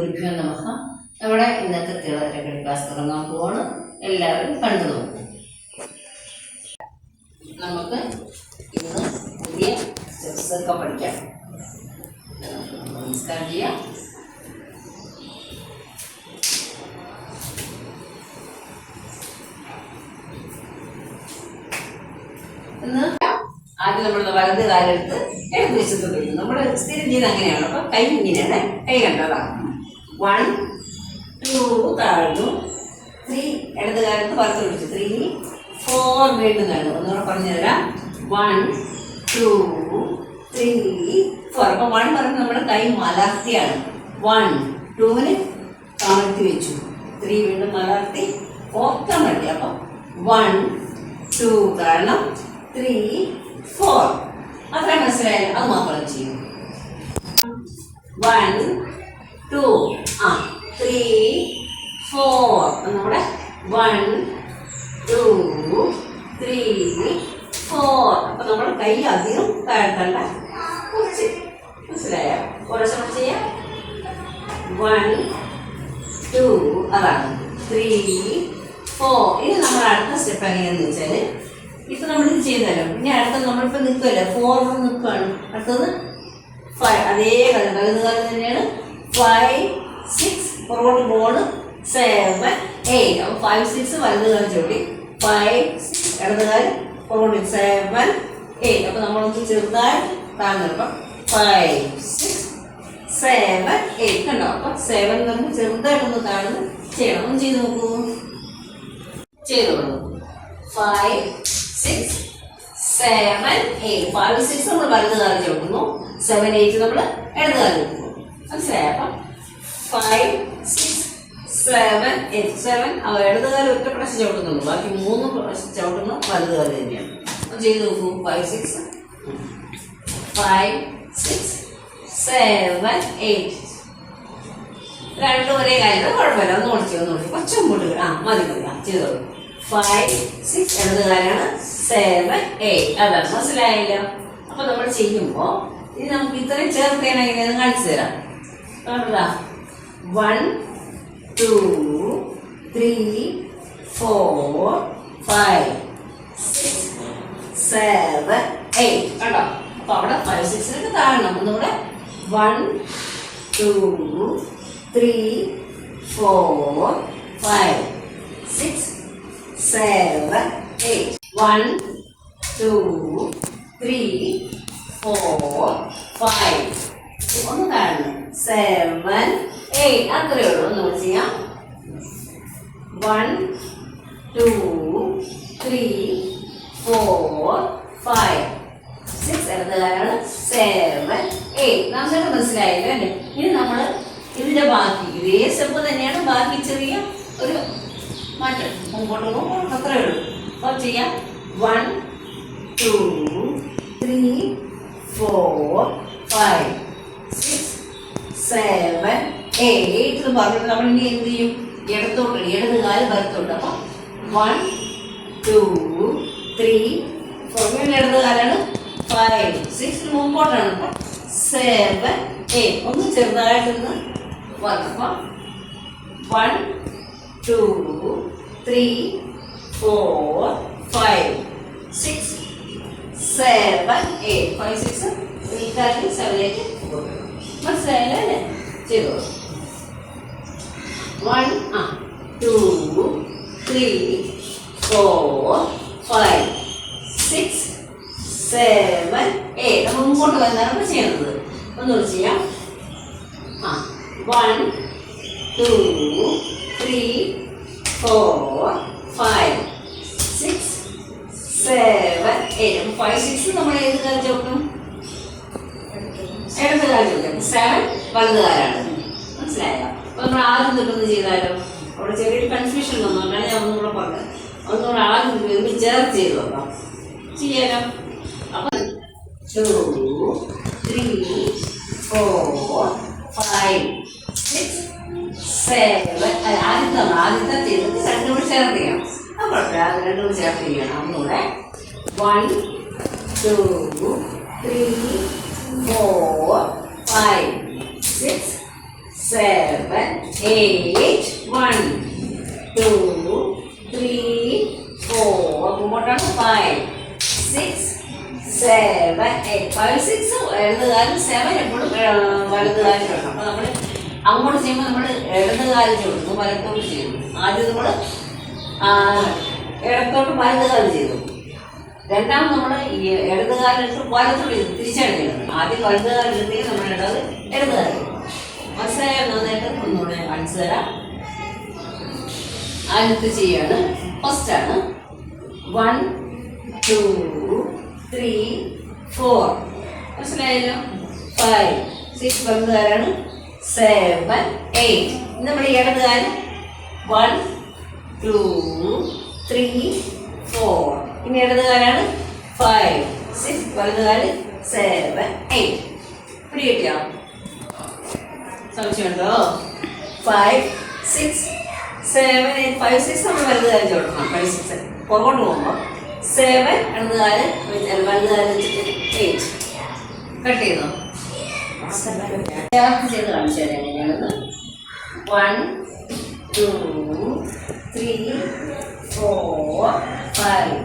ഗുരുഭ്യോ നമഹ നമ്മുടെ ഇന്നത്തെ തിളരക്കടി ക്ലാസ് തുടങ്ങാൻ പോവാണ്. എല്ലാവരും കണ്ടു നോക്കും. നമുക്ക് ഇന്ന് പുതിയ സ്റ്റെപ്സ് ഒക്കെ പഠിക്കാം. നമസ്കാരം ചെയ്യാം. ഇന്ന് ആദ്യം നമ്മൾ വലത് കാലെടുത്ത് എടുത്ത് വശത്ത് നമ്മുടെ സ്ഥിരം ചെയ്ത് അങ്ങനെയാണ്. അപ്പൊ കൈ ഇങ്ങനെയാണ് കൈ കണ്ടതാണ് വൺ ടു താഴ്ന്നു ത്രീ ഇടത് കാലത്ത് വലത്ത് പിടിച്ചു. ത്രീ ഫോർ വീണ്ടും താഴ്ന്നു ഒന്നുകൂടെ പറഞ്ഞു തരാം വൺ ടു ത്രീ ഫോർ അപ്പൊ വൺ പറയുമ്പോൾ നമ്മുടെ കൈ മലർത്തിയാണ്. വൺ ടൂവിന് താഴ്ത്തി വെച്ചു. ത്രീ വീണ്ടും മലർത്തി. ഫോർ കമഴ്ത്തി അപ്പം വൺ ടു കാരണം ത്രീ ഫോർ അത്ര മനസ്സിലായാലും അത് മാത്രം ചെയ്യും. വൺ ടു ആ ത്രീ ഫോർ നമ്മുടെ വൺ ടു ത്രീ ഫോർ അപ്പൊ നമ്മുടെ കൈ അധികം താഴ്ത്തണ്ട. കുറച്ച്. മനസ്സിലായോ? ഓരോ ശ്രമം ചെയ്യാം. വൺ ടു അതാണ്. ത്രീ ഫോർ ഇനി നമ്മൾ അടുത്ത സ്റ്റെപ്പ് എങ്ങനെയാണെന്ന് വെച്ചാൽ ഇപ്പൊ നമ്മൾ ഇത് ചെയ്തല്ലോ. പിന്നെ അടുത്തത് നമ്മളിപ്പോ നിൽക്കുമല്ലോ ഫോർ നിൽക്കുകയാണ് അടുത്തത് ഫൈവ് അതേ കഥ കാലം തന്നെയാണ് ഫൈവ് സിക്സ് പുറകോട്ട് പോണ് സെവൻ എയ്റ്റ് അപ്പോൾ ഫൈവ് സിക്സ് വലത് കാലം ചവിട്ടി. ഫൈവ് സിക്സ് ഇടത് കാലം പുറകോട്ട് സെവൻ എയ്റ്റ് അപ്പോൾ നമ്മളൊന്ന് ചെറുതായിട്ട് താഴ്ന്നിപ്പം ഫൈവ് സിക്സ് സെവൻ എയ്റ്റ് കണ്ടോ? അപ്പം സെവൻ നമുക്ക് ചെറുതായിട്ടൊന്ന് താഴ്ന്ന് ചെയ്യണം. ഒന്ന് ചെയ്ത് നോക്കൂ. ചെയ്ത് ചെയ്തോളൂ five six seven eight five six നമ്മൾ വലത് കാലം ചവിട്ടുന്നു. സെവൻ എയ്റ്റ് നമ്മൾ ഇടത് കാലം ചവിട്ടുന്നു. മനസ്സിലായോ? അപ്പം five six seven eight seven ഇടത് കാലം ഒറ്റ പ്രാവശ്യം ചവിട്ടുന്നുള്ളൂ. ബാക്കി മൂന്ന് പ്രാവശ്യം ചവിട്ടുന്ന വലത് കാലം തന്നെയാണ്. അപ്പം ചെയ്ത് നോക്കൂ. Five six five six seven eight രണ്ടും ഒരേ കാര്യം കുഴപ്പമില്ല. ഒന്ന് ഓടിച്ചു ഒന്ന് ഓടിച്ചു കുറച്ച് മുമ്പോട്ട് ആ മതി മതി. ആ ചെയ്തോളൂ ഫൈവ് സിക്സ് ഇടത് കാലാണ്. സെവൻ എയ്റ്റ് അതാണ് മനസ്സിലായല്ലോ? അപ്പം നമ്മൾ ചെയ്യുമ്പോൾ ഇത് നമുക്ക് ഇത്രയും ചേർത്തേനെ എങ്ങനെയാന്ന് കാണിച്ചു തരാം. കാണുക one two three four five six seven eight കണ്ടോ? അപ്പൊ അവിടെ ഫൈവ് സിക്സിലേക്ക് താഴണം ഒന്നുകൂടെ one two three four five six seven eight one two three four five ഒന്ന് കാണുന്നു സെവൻ എയ്റ്റ് അത്രയേ ഉള്ളൂ. ഒന്നുകൂടെ ചെയ്യാം. One two three four five six ഇടതുകാരാണ് seven eight നന്നായിട്ട് മനസ്സിലായല്ലോ? അല്ലേ ഇനി നമ്മൾ ഇതിന്റെ ബാക്കി. ഇതേ സ്റ്റെപ്പ് തന്നെയാണ് ബാക്കി ചെറിയ ഒരു മാറ്റം. മുമ്പോട്ട് പോകുമ്പോൾ അത്രേ ഉള്ളൂ. അപ്പോൾ ചെയ്യാം. One two three four five six seven eight എന്ന് പറഞ്ഞിട്ട് നമ്മൾ ഇനി എന്ത് ചെയ്യും? ഇടത്തോട്ട് ഇടത് കാൽ വലത്തോട്ട് അപ്പം വൺ ടു ത്രീ ഫോർ ഇങ്ങനെ ഇടത് കാലാണ് ഫൈവ് സിക്സ് മുമ്പോട്ടാണ് അപ്പം സെവൻ എയ്റ്റ് ഒന്ന് ചെറുതായിട്ടൊന്ന് വന്നപ്പം one two three four five six seven eight five six കാര്യം സെവൻ എയ്റ്റ് മനസ്സിലായല്ലോ ചെയ്തോളൂ വൺ ആ. Two three four five six seven eight നമ്മൾ മുമ്പോട്ട് നമ്മൾ ചെയ്യുന്നത്. ഒന്നുകൂടി ചെയ്യാം. ആ. One two three four five six seven eight five six നമ്മൾ ഏത് കാലം ചോട്ടും ഇടത് കാലം ചോട്ടും സെവൻ വലത് കാലാണ് മനസ്സിലായോ? അപ്പൊ നമ്മൾ ആദ്യം തൊട്ടൊന്ന് ചെയ്താലോ? അവിടെ ചെറിയൊരു കൺഫ്യൂഷൻ വന്നു. അങ്ങനെ ഞാൻ ഒന്നും കൂടെ പറഞ്ഞത്. ഒന്നുകൂടെ ആദ്യം തൊട്ട് ചേർത്ത് ചെയ്ത് നോക്കാം. ചെയ്യാലോ? അപ്പൊ two three four five six seven ആദ്യത്തെ ആദ്യത്തെ ചെയ്തിട്ട് രണ്ടുകൂടെ ചേർത്ത് ചെയ്യണം. അപ്പോൾ അത് രണ്ടും കൂടി ചേർത്ത് ചെയ്യണം. ഒന്നുകൂടെ. One two three four five six seven eight one two three four മുമ്പോട്ടാണ് five six seven eight five six ഇടതുകാലും സെവൻ എപ്പോഴും വലതുകാലും വേണം. അപ്പോൾ നമ്മൾ അങ്ങോട്ട് ചെയ്യുമ്പോൾ നമ്മൾ ഇടതുകാലം ചോദിക്കുന്നു വലത്തോട്ട് ചെയ്യുന്നു ആദ്യം നമ്മൾ ഇടത്തോട്ട് വലതുകാലം ചെയ്തു. രണ്ടാമത് നമ്മൾ ഇടതുകാലം എടുത്ത് വലത്തോട്ട് ചെയ്തു. തിരിച്ചാണ് ചെയ്യുന്നത് ആദ്യം വലതുകാലം എടുത്തേക്ക് നമ്മൾ ഇടത് ഇടതുകാലം മനസ്സിലായോ നന്നായിട്ട് ഒന്നുകൂടെ കാണിച്ചു തരാം. ആദ്യത്തെ ചെയ്യാണ്. ഫസ്റ്റ് ആണ്. വൺ ടു ത്രീ ഫോർ മനസ്സിലായല്ലോ? ഫൈവ് സിക്സ് വലതുകാരാണ് സെവൻ എയ്റ്റ് നമ്മുടെ ഇടതുകാരൻ. വൺ ടു ത്രീ ഫോർ ഇനി ഇടതുകാരാണ്. ഫൈവ് സിക്സ് വലതുകാരൻ സെവൻ എയ്റ്റ് പിടി കിട്ടിയോ സംശയമുണ്ടോ? Five six seven eight five six നമ്മൾ വലുതുകാലം ചോദിക്കണം ഫൈവ് സിക്സ് പുറകോട്ട് പോകുമ്പോൾ സെവൻ ഇടതുകാൽ വലുതുകാൽ വെച്ചിട്ട് എയ്റ്റ് കട്ട് ചെയ്തോ? ചെയ്ത് കാണിച്ചു തരാം എങ്ങനെയാണെന്ന്. One two three four five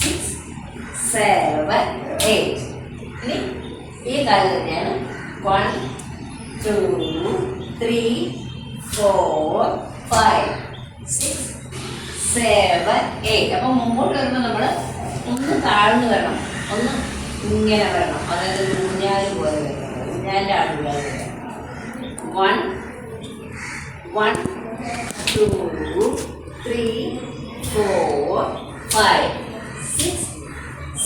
six seven eight ഇനി ഈ കാലം തന്നെയാണ്. One two three, four, five, six, seven, eight. അപ്പൊ മുമ്പോട്ട് വരുമ്പോൾ നമ്മൾ ഒന്ന് താഴ്ന്നു വരണം. ഒന്ന് ഇങ്ങനെ വരണം. അതായത് ഊഞ്ഞാൽ പോലെ വരണം. ഊഞ്ഞാലിന്റെ ആടുകൾ one one two three four five six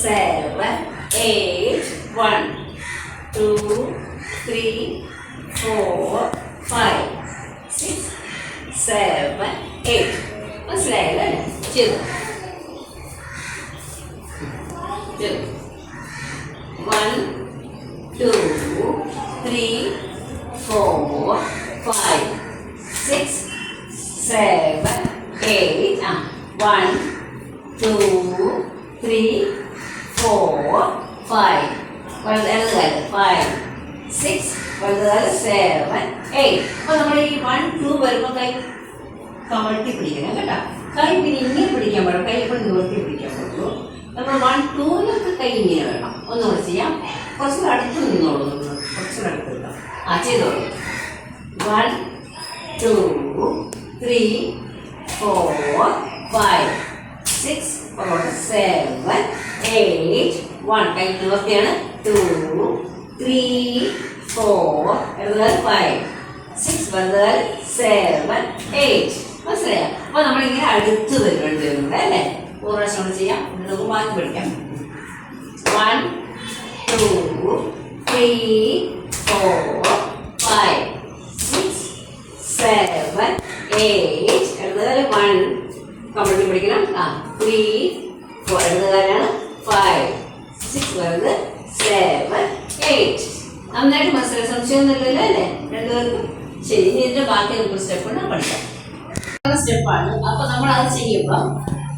seven eight one two three four five six seven eight മനസ്സിലായല്ലോ അല്ലേ ചെയ്തു ചെയ്തു one two three four five six seven eight ആ one two three four five വലുതുകാലം five six വലുതുകാലം seven eight അപ്പോൾ നമ്മൾ ഈ one two വരുമ്പോൾ കൈ കമഴ്ത്തി പിടിക്കണം കേട്ടോ. കൈ പിന്നെ ഇങ്ങനെ പിടിക്കാൻ പാടും. കൈ ഇപ്പോൾ നിവർത്തി പിടിക്കാൻ പറ്റുള്ളൂ. നമ്മൾ വൺ ടൂനൊക്കെ കൈ ഇങ്ങനെ വേണം ഒന്നുകൂടെ ചെയ്യാം. കുറച്ചുകൂടെ അടുത്ത് നിന്നോളൂ നിങ്ങൾ കുറച്ചുകൂടെ അടുത്ത് നിന്നോ. ആ ചെയ്തോളൂ one two three four five six seven eight one കൈ നിവർത്തിയാണ്. ടു ത്രീ ഫോർ എഴുതുകാൽ ഫൈവ് സിക്സ് വലുതുകാൽ സെവൻ എയ്റ്റ് മനസ്സിലായോ? അപ്പൊ നമ്മളിങ്ങനെ അടുത്ത് വരുന്നുണ്ട് വരുന്നുണ്ട് അല്ലേ? ഒരു പ്രാവശ്യം കൂടെ ചെയ്യാം എന്നിട്ട് നമുക്ക് മാറ്റി പഠിക്കാം one two three four five six seven eight എഴുതുകാൽ one computer പഠിക്കണം. ആ ത്രീ എഴുതുകാരാണ് ഫൈവ് സിക്സ് വരുന്നത് സെവൻ എയ്റ്റ് നന്നായിട്ട് മനസ്സിലായി സംശയമൊന്നുമില്ലല്ലോ അല്ലേ? രണ്ടുപേർക്കും. ശരി ഇനി ഇതിന്റെ ബാക്കി നമുക്ക് സ്റ്റെപ്പ് ഉണ്ട് പഠിക്കാം. സ്റ്റെപ്പാണ് അപ്പൊ നമ്മൾ അത് ചെയ്യുമ്പോൾ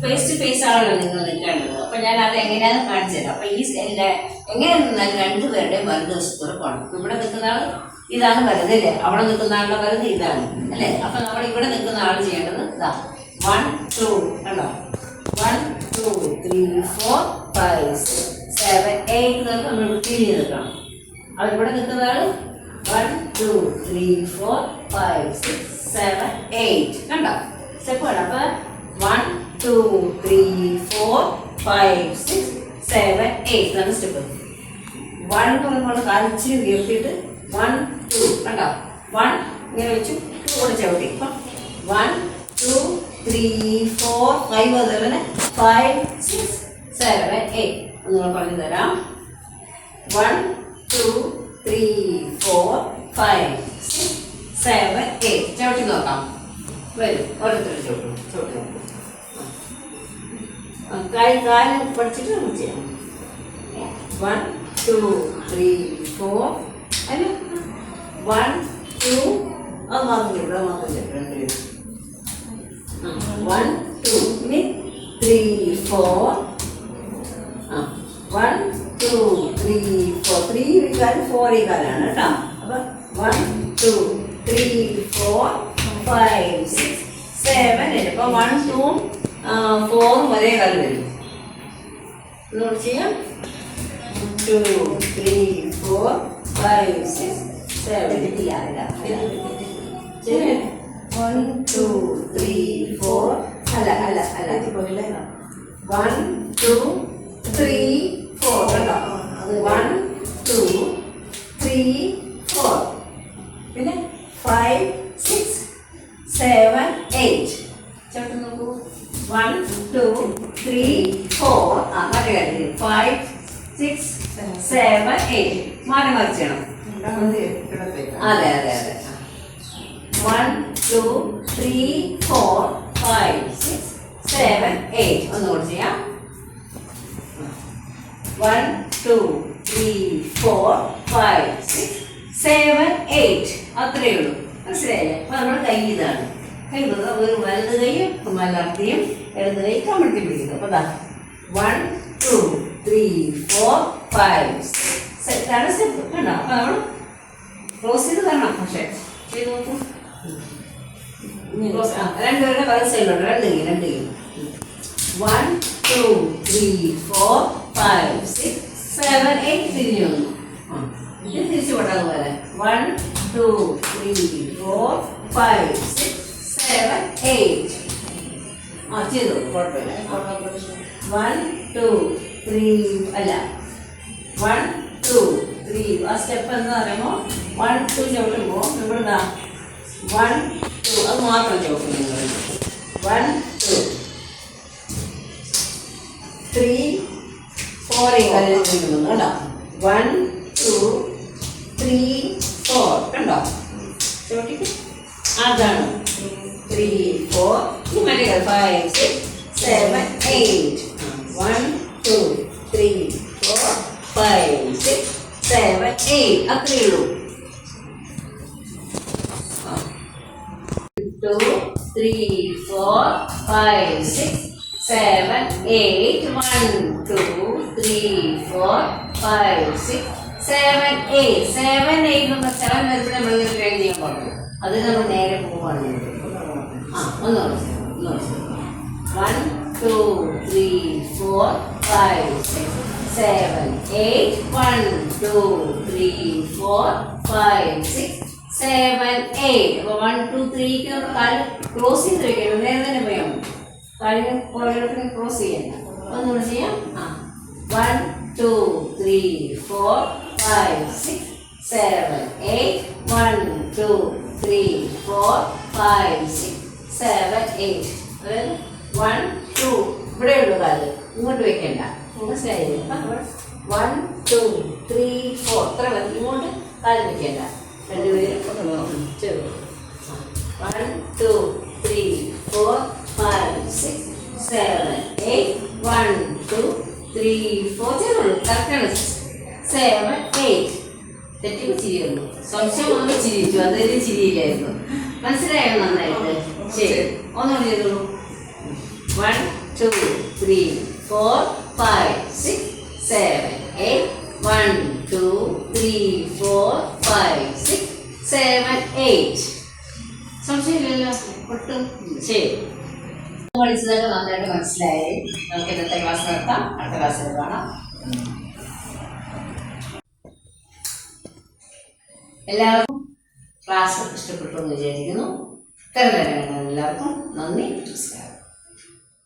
ഫേസ് ടു ഫേസ് ആണല്ലോ നിങ്ങൾ നിൽക്കേണ്ടത്. അപ്പൊ ഞാൻ അത് എങ്ങനെയാണെന്ന് കാണിച്ചു തരാം. അപ്പൊ ഈ എന്റെ എങ്ങനെ നിന്നാൽ രണ്ടുപേരുടെയും വലതുവശത്തോടെ പോകണം. ഇവിടെ നിൽക്കുന്ന ആൾ ഇതാണ് വലുത് അല്ലേ? അവിടെ നിൽക്കുന്ന ആളുടെ വലുത് ഇതാണ് അല്ലേ? അപ്പൊ നമ്മൾ ഇവിടെ നിൽക്കുന്ന ആൾ ചെയ്യേണ്ടത് ഇതാ വൺ ടു കണ്ടോ? One two three four five six seven eight നമ്മൾ വൃത്തിയിൽ നിൽക്കണം അതിവിടെ നിൽക്കുന്ന ആൾ one two three four five six seven eight കണ്ടോ? സ്റ്റെപ്പ് വേണം. അപ്പൊ one two three four five six seven eight നമ്മൾ സ്റ്റെപ്പ് വൺ എന്ന് പറയുമ്പോൾ കാലിച്ചിരി ഉയർത്തിയിട്ട് വൺ ടു കണ്ടോ? വൺ ഇങ്ങനെ വെച്ചു ടു കൂടെ ചവിട്ടി. ഇപ്പം one two three four five അതുപോലെ തന്നെ ഫൈവ് സിക്സ് സെവൻ എയ്റ്റ് ഒന്ന് പറഞ്ഞു തരാം. One two three four five six seven eight ചവിട്ടി നോക്കാം. വരും. ഓരോരുത്തരും ചവിട്ടും ചവിട്ടി നോക്കും കാൽ കാൽ പഠിച്ചിട്ട് നമുക്ക് ചെയ്യാം. വൺ ടു ത്രീ ഫോർ അല്ല വൺ ടു അത് മാത്രമേ ഇവിടെ മാത്രമേ രണ്ടുപേരും വൺ ടു ഇനി three four one two three കാലം ഫോർ ഈ കാലാണ് കേട്ടോ അപ്പൊ one two three four five six seven eight അപ്പൊ വൺ ടു ഫോറും ഒരേ കാലം വരും. നോട്ട് ചെയ്യാം. Two three four five six seven one two three four അല്ല അല്ല അല്ല. വൺ ടു ത്രീ ഫോർ കേട്ടോ. വൺ ടു ത്രീ ഫോർ പിന്നെ ഫൈവ് സിക്സ് സെവൻ എയ്റ്റ് ചേട്ടൻ നോക്കൂ. വൺ ടു ത്രീ ഫോർ ആ മറ്റേ കാര്യം. ഫൈവ് സിക്സ് സെവൻ എയ്റ്റ് മാറി മറിച്ചണം. അതെ അതെ അതെ. One two three four five six seven eight ഒന്നുകൂടി ചെയ്യാം. One two three four five six seven eight അത്രയേ ഉള്ളൂ മനസ്സിലായില്ലേ? അപ്പൊ നമ്മുടെ കൈ ഇതാണ്. കൈ ഒരു വലത് കൈയും മലർത്തിയും ഇടത് കൈ കമിഴ്ത്തി പിടിക്കുന്നു. അപ്പൊ ദാ one two three four five ഇതാണ് സ്റ്റെപ്പ് കണ്ടോ? അപ്പൊ നമ്മൾ ക്ലോസ് ചെയ്ത് തരണം പക്ഷേ ചെയ്ത് നോക്കൂ. ക്ലോസ് ആ രണ്ടുപേരുടെ വലത് സൈഡിലുണ്ട് രണ്ട് കൈ രണ്ട് കൈ. One two three four five six seven eight തിരിഞ്ഞു വന്നു ഇത് തിരിച്ചു വിടാൻ പോലെ one two three four five six seven eight ആ ചെയ്തു. കുഴപ്പമില്ല. വൺ ടു ത്രീ അല്ല. വൺ ടു ത്രീ ആ സ്റ്റെപ്പ് എന്ന് പറയുമ്പോൾ വൺ ടു ചവിട്ടുമ്പോൾ ഇവിടെ വൺ ടു അത് മാത്രം ചവിട്ടും നിങ്ങൾ വൺ ടു ത്രീ ഫോർ കണ്ടോ? വൺ ടു ത്രീ ഫോർ കണ്ടോ? ചോട്ടിക്ക് അതാണ്. ത്രീ ഫോർ ഇനി മറ്റേ five six seven eight one two three four five six seven eight അത്രയേ ഉള്ളൂ. Two three four five six seven eight, one, two, three, four, five, six, seven, eight. Seven, eight നമ്മൾ seven വരുമ്പോൾ നമ്മൾ train ചെയ്യാൻ പറഞ്ഞു അത് നമ്മൾ നേരെ പോവാണ്. ആ ഒന്ന് one two three four five six seven eight one two three four five six seven eight അപ്പോൾ വൺ ടു ത്രീക്ക് കാൽ ക്ലോസ് ചെയ്ത് വയ്ക്കണം നേരെ തന്നെ പോയാൽ മതി. കാലിന് പുറകോട്ട് ക്രോസ് ചെയ്യണ്ട. ഒന്നുകൂടെ ചെയ്യാം? ആ. One two three four five six seven eight one two three four five six seven eight അതായത് വൺ ടു ഇവിടെ ഉള്ളു കാൽ. ഇങ്ങോട്ട് വെക്കണ്ട. മനസ്സിലായില്ലേ? വൺ ടു ത്രീ ഫോർ ഇത്ര മതി. ഇങ്ങോട്ട് കാൽ വെക്കണ്ട. രണ്ടുപേരും ചെറു one two three four six seven eight one two three four ചെറുള്ളൂ കറക്റ്റാണ് സെവൻ എയ്റ്റ് തെറ്റിക്ക് ചിരിയുള്ളൂ സംശയം ഒന്ന് ചിരിച്ചു. അതൊരു ചിരിയില്ലായിരുന്നു. മനസ്സിലായോ നന്നായിട്ട്? ശരി. ഒന്നുകൂടി ചെയ്തോളൂ. One two three four five six seven eight one two three four five six seven eight സംശയമില്ലല്ലോ? ഒട്ടും ശരി. പഠിച്ചതൊക്കെ നന്നായിട്ട് മനസ്സിലായി. നമുക്ക് ഇന്നത്തെ ക്ലാസ് നടത്താം. അടുത്ത ക്ലാസ്സിൽ കാണാം. എല്ലാവർക്കും ക്ലാസ് ഇഷ്ടപ്പെട്ടു എന്ന് വിചാരിക്കുന്നു. ഇത്തരം എല്ലാവർക്കും നന്ദി. നമസ്കാരം.